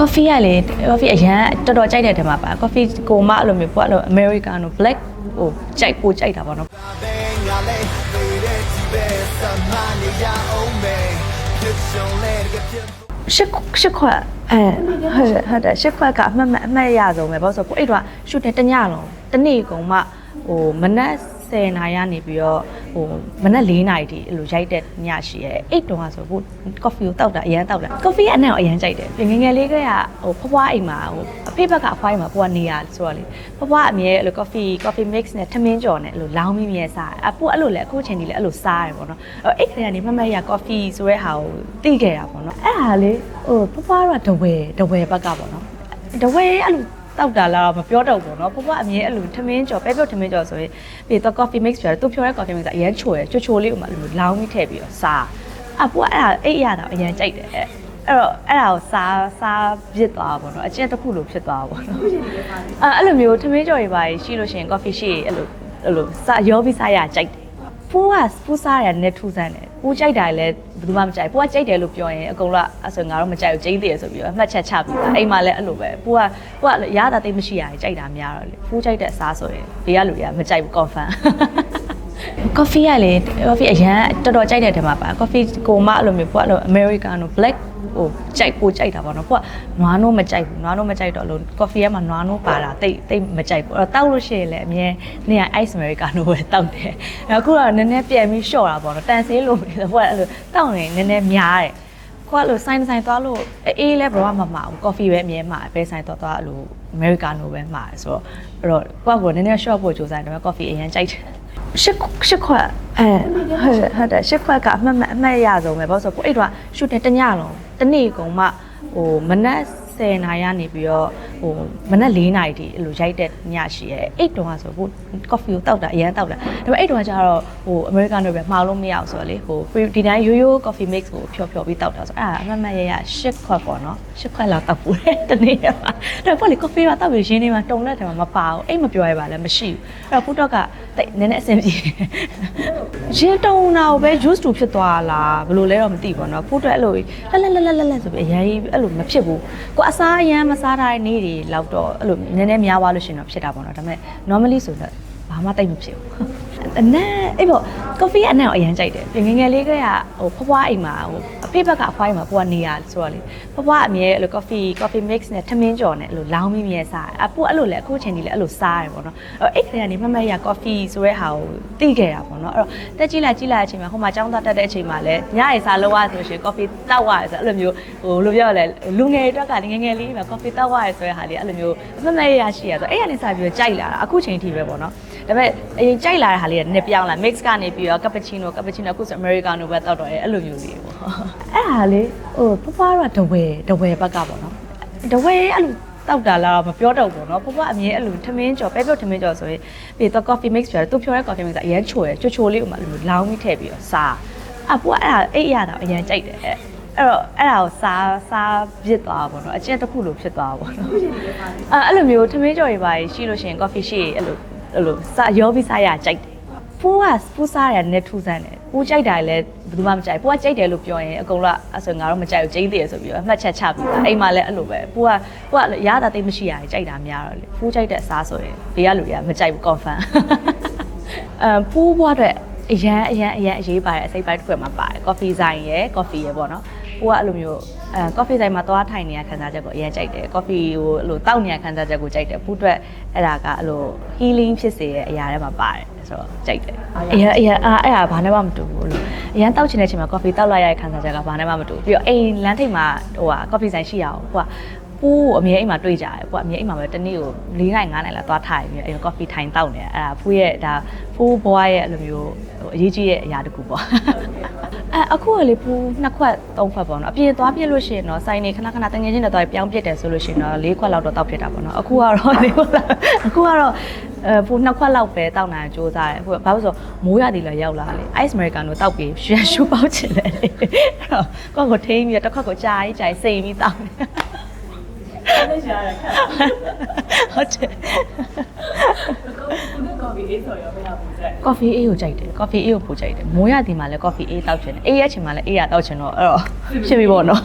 coffee ကလေ coffee အရန်တော်တော်ကြိုက်တဲ့ထဲမှာပါ coffee ကိုမအဲ့လိုမျိုးပေါ့အဲ့လို americano black ဟိုကြိုက်ပိုကြိုက်တာပေါ့နော်ငါလေးသေးတဲ့ဒီပဲစမ်းမနေရအောင်မေဖြစ်ဆုံးလေကဖြစ်ရှစ်ရှစ်ခွက်အဲဟုတ်တယ်ဟုတ်တယ်ရှစ်ခွက်ကအမှတ်မှတ်အမှတ်ရဆုံးပဲဘာလို့ဆိုတော့ကိုအဲ့တော့ရှူတင်တညလုံးတနေ့ကုန်မှဟိုမနက် 10နာရီကနေပြီးတော့ဟိုမနက်4နာရီထိအဲ့လိုရိုက်တဲ့ညရှိရဲအဲ့တုန်းကဆိုကို coffee ကိုတောက်တာအရန်တောက်တာ coffee အနံ့ကိုအရန်ကြိုက်တယ်ပြင်ငယ်ငယ်လေးကဟိုဖွားဖွားအိမ်မှာဟိုအဖေဘက်ကအဖွားအိမ်မှာကိုကနေရဆိုတော့လေဖွားဖွားအမြဲအဲ့လို coffee coffee mix နဲ့ထမင်းကြော်နဲ့အဲ့လိုလောင်းမိမြဲစားတယ်အပူအဲ့လိုလေအခုချိန်ကြီးလေအဲ့လိုစားတယ်ပေါ့နော်အဲ့အဲ့ခါကနေမမရ coffee ဆိုတဲ့ဟာကိုသိခဲ့တာပေါ့နော်အဲ့ဟာလေဟိုဖွားဖွားတော့တဝဲတဝဲဘက်ကပေါ့နော်တဝဲအဲ့လို တောက်တာလားမပြောတော့ဘူးเนาะဖွားဖွားအမြဲအဲ့လိုထမင်းကြော်ပဲပြုတ်ထမင်းကြော်ဆိုရင်ပြီးတော့ coffee mix ပြောတယ်သူဖြောတဲ့ coffee mix ကအရန်ချိုရယ်ချိုချိုလေးဥမာအဲ့လိုလောင်းပြီးထည့်ပြီးတော့စားအပူအဲ့ဒါအဲ့ရတာအရန်ကြိုက်တယ်အဲ့တော့အဲ့ဒါကိုစားစားဖြစ်သွားတာပေါ့နော်အကျင့်တစ်ခုလိုဖြစ်သွားတာပေါ့နော်အဲ့အဲ့လိုမျိုးထမင်းကြော်တွေပါရှိလို့ရှိရင် coffee ရှိရင်အဲ့လိုအဲ့လိုစားရောပြီးစားရကြိုက်တယ် ပူကပူစားရတဲ့ထူးဆန်းတယ်ပူကြိုက်တာလည်းဘယ်သူမှမကြိုက်ပူကကြိုက်တယ်လို့ပြောရင်အကုန်လုံးအဲ့ဆိုငါတော့မကြိုက်ဘူးကျင်းသေးရဆိုပြီးတော့အမှတ်ချက်ချပြီးသားအိမ်မှာလည်းအဲ့လိုပဲပူကပူကရတာတိတ်မရှိရကြိုက်တာများတော့လေပူကြိုက်တဲ့အစားဆိုရင်ဘေးကလူတွေကမကြိုက်ဘူး confirm coffee ကလေ coffee အရန်တော်တော်ကြိုက်တဲ့ထဲမှာပါ coffee ကိုမအဲ့လိုမျိုးပေါ့အဲ့လို americano black ဟိုကြိုက်ပိုကြိုက်တာပေါ့နော်ကိုကနွားနိုးမကြိုက်ဘူးနွားနိုးမကြိုက်တော့လို့ coffee ထဲမှာနွားနိုးပါတာတိတ်တိတ်မကြိုက်ဘူးအဲ့တော့တောက်လို့ရှိရင်လည်းအမြဲနေရ ice americano ပဲတောက်တယ်အခုတော့နည်းနည်းပြန်ပြီးလျှော့တာပေါ့နော်တန်ဆေးလို့ဟိုကအဲ့လိုတောက်နေနည်းနည်းများတယ်ကိုကလို့ဆိုင်ဆိုင်သွားလို့အေးလဲဘယ်တော့မှမမှာဘူး coffee ပဲအမြဲမှာပဲဆိုင်သွားသွားအဲ့လို americano ပဲမှာဆိုတော့အဲ့တော့ကိုကကိုနည်းနည်း short ဖို့ကြိုးစားတယ်ဒါပေမဲ့ coffee အရင်ကြိုက်တယ် ရှစ်ရှစ်ခွက်အဲဟုတ်တယ်ဟုတ်တယ်ရှစ်ခွက်ကအမှတ်မှတ်အမှတ်ရဆုံးပဲဘာလို့ဆိုတော့ကိုအဲ့တော့ရှူတင်တညလုံးတနေ့ကုန်မှဟိုမနက် 10နာရီကနေပြီးတော့ဟိုမနက်4နာရီထိအဲ့လိုရိုက်တဲ့ညရှိရဲအဲ့တုန်းကဆိုကို coffee ကိုတောက်တာအရန်တောက်တာဒါပေမဲ့အဲ့တုန်းကကျတော့ဟို American တွေပဲမှားလို့မရအောင်ဆိုတော့လေဟိုဒီတိုင်းရိုးရိုး coffee mix ကိုဖြော်ဖြော်ပြီးတောက်တာဆိုအဲ့အမမရရ10ခွက်ပေါ့နော်10ခွက်လောက်တောက်ပူတယ်တနေ့မှာဒါပေါ့လေ coffee ကတောက်ပြီးရင်းနေမှာတုံတဲ့ထဲမှာမပါဘူးအဲ့မပြောရပါလဲမရှိဘူးအဲ့တော့ food dog ကတိတ်နည်းနည်းအဆင်ပြေရင်းတုံတာကိုပဲ used to ဖြစ်သွားလားဘယ်လိုလဲတော့မသိဘူးပေါ့နော် food dog အဲ့လိုလှလှလှလှလှဆိုပြီးအရင်အဲ့လိုမဖြစ်ဘူးကိုအစားအရန်မစားထားတဲ့နေ့တွေလောက်တော့အဲ့လိုနည်းနည်းများသွားလို့ရှင်တော့ဖြစ်တာပေါ့နော်ဒါပေမဲ့ normally ဆိုတော့ဘာမှတိတ်မဖြစ်ဘူး အနက်အဲ့ပေါ့ coffee အနက်ကိုအရင်ကြိုက်တယ်ပြင်ငယ်ငယ်လေးကဟိုဖွားဖွားအိမ်မှာဟိုအဖေဘက်ကအဖွားအိမ်မှာကိုကနေရဆိုတော့လေဖွားဖွားအမြဲအဲ့လို coffee coffee mix နဲ့ထမင်းကြော်နဲ့အဲ့လိုလောင်းမိမြဲစားအပူအဲ့လိုလေအခုချိန်ကြီးလေအဲ့လိုစားတယ်ပေါ့နော်အဲ့အဲ့ခါကနေမမရ coffee ဆိုတဲ့ဟာကိုသိခဲ့တာပေါ့နော်အဲ့တော့တက်ကြည့်လိုက်ကြည့်လိုက်အချိန်မှာဟိုမှာចောင်းသားတက်တဲ့အချိန်မှာလဲညရေစားလောက်ရဆိုရှင် coffee တောက်ရတယ်ဆိုအဲ့လိုမျိုးဟိုလိုပြောရလဲလူငယ်တွေအတွက်ကငယ်ငယ်လေးမှာ coffee တောက်ရတယ်ဆိုတဲ့ဟာလေးအဲ့လိုမျိုးမမရရရှိရဆိုအဲ့ကနေစပြီးတော့ကြိုက်လာတာအခုချိန်ထိပဲပေါ့နော် ဒါပေမဲ့အရင်ကြိုက်လာတဲ့ဟာလေးကနည်းပြောင်းလာ mix ကနေပြီးတော့ cappuccino cappuccino အခုဆို americano ပဲတောက်တော့ရဲအဲ့လိုမျိုးလေးပေါ့အဲ့ဟာလေဟိုဖွားဖွားတော့တဝဲတဝဲဘက်ကပေါ့နော်တဝဲအဲ့လိုတောက်တာလားမပြောတော့ဘူးเนาะဖွားဖွားအမြဲအဲ့လိုထမင်းကြော်ပဲပြုတ်ထမင်းကြော်ဆိုရင်ပြီးတော့ coffee mix ပြောတယ်သူဖြောတဲ့ coffee mix ကအရန်ချိုရယ်ချိုချိုလေးဥမာလိုမျိုးလောင်းပြီးထည့်ပြီးတော့စားအပူအဲ့ဒါအဲ့ရတာအရန်ကြိုက်တယ်အဲ့တော့အဲ့ဒါကိုစားစားဖြစ်သွားတာပေါ့နော်အကျင့်တစ်ခုလိုဖြစ်သွားတာပေါ့နော်အဲ့အဲ့လိုမျိုးထမင်းကြော်တွေပါရှိလို့ရှိရင် coffee ရှိရင်အဲ့လို အဲ့လိုစားရောပြီးစားရကြိုက်တယ်ပူကပူစားရတဲ့ထူးဆန်းတယ်ပူကြိုက်တာလည်းဘယ်သူမှမကြိုက်ပူကကြိုက်တယ်လို့ပြောရင်အကုန်လုံးအဲ့ဆိုငါတော့မကြိုက်ဘူးကျင်းသေးရဆိုပြီးတော့အမှတ်ချက်ချပြီးသားအိမ်မှာလည်းအဲ့လိုပဲပူကပူကရတာတိတ်မရှိရကြိုက်တာများတော့လေပူကြိုက်တဲ့အစားဆိုရင်ဘေးကလူတွေကမကြိုက်ဘူး confirm အပူဘွားအတွက်အရန်အရန်အရန်အရေးပါတဲ့အစိပ်ပိုင်းတစ်ခုမှာပါတယ် coffee ဆိုင်ရယ် coffee ရယ်ပေါ့နော် ပူကအဲ့လိုမျိုးအဲ coffee ဆိုင်မှာသွားထိုင်နေရခံစားချက်ကိုအရင်ကြိုက်တယ် coffee ကိုအဲ့လိုတောက်နေရခံစားချက်ကိုကြိုက်တယ်ပူအတွက်အဲ့ဒါကအဲ့လို healing ဖြစ်စေတဲ့အရာတွေမှာပါတယ်ဆိုတော့ကြိုက်တယ်အရင်အရင်အဲ့ဒါဘာနဲ့မှမတူဘူးလို့အရင်တောက်ချင်တဲ့အချိန်မှာ coffee တောက်လိုက်ရတဲ့ခံစားချက်ကဘာနဲ့မှမတူဘူးပြီးတော့အိမ်လမ်းထိပ်မှာဟိုဟာ coffee ဆိုင်ရှိရအောင်ဟိုကပူအမြဲအိမ်မှာတွေ့ကြတယ်။ကိုကအမြဲအိမ်မှာပဲတနေ့ကို၄နိုင်၅နိုင်လာသွားထိုင်ပြီးအဲ့ coffee ထိုင်တောက်နေတယ်။အဲ့ဒါဖူးရဲ့ဒါဖူးဘွားရဲ့အဲ့လိုမျိုးဟိုအရေးကြီးတဲ့အရာတစ်ခုပေါ့။ အဲအခုကလေဖူးနှစ်ခွက်သုံးခွက်ပေါ့နော်။အပြင်သွားပြစ်လို့ရှိရင်တော့စိုင်းနေခဏခဏတငယ်ချင်းတွေသွားပြောင်းပြစ်တယ်ဆိုလို့ရှိရင်တော့၄ခွက်လောက်တော့တောက်ဖြစ်တာပေါ့နော်။အခုကတော့၄ခွက်လောက်အခုကတော့အဲဖူးနှစ်ခွက်လောက်ပဲတောက်နိုင်ကြိုးစားတယ်။ဟိုဘာလို့ဆိုမိုးရသည်လည်းရောက်လာလေ။ ice americano တောက်ပြီးရွှေရှူပေါက်ချင်တယ်လေ။အဲ့တော့ကိုယ့်ကိုထိန်းပြီးတော့တစ်ခွက်ကိုကြာကြီးကြာကြီးစိမ်ပြီးတောက်တယ်။ လက်ရှာရခက်ဟုတ်တယ်ဘူးကော်ဖီအေးဆိုရောဘယ်လောက်ပူကြိုက် coffee အေးကိုကြိုက်တယ် coffee အေးကိုပိုကြိုက်တယ်မိုးရသည်မှာလည်း coffee အေးတောက်ချင်တယ်အေးရချင်မှာလည်းအေးရတောက်ချင်တော့အဲ့တော့ဖြစ်ပြီပေါ့နော်